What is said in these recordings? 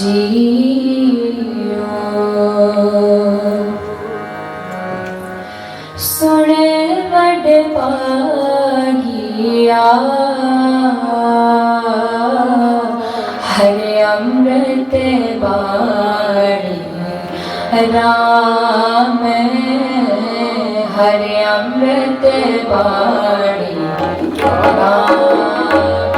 JIO ਸੁਣੇ ਵੱਡ ਪਾਗਿਆ ਹਰੇ ਅੰਮ੍ਰਿਤ ਬਾਣੀ ਰਾਮ ਹਰੇ ਅੰਮ੍ਰਿਤ ਬਾਣੀ ਰਾਮ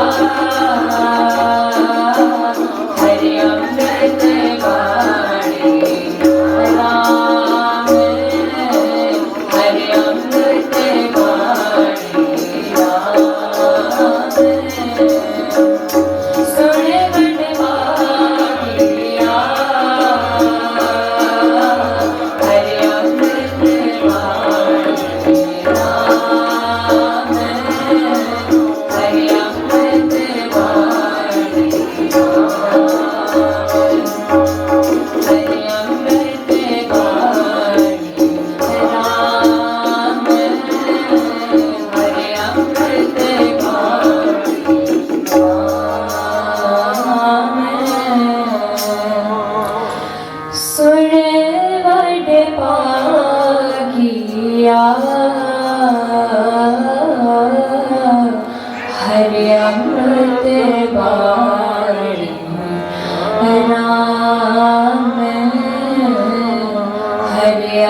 Allah.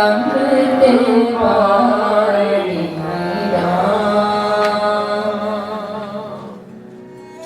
ਅੰਮ੍ਰਿਤ ਬਾਣੀ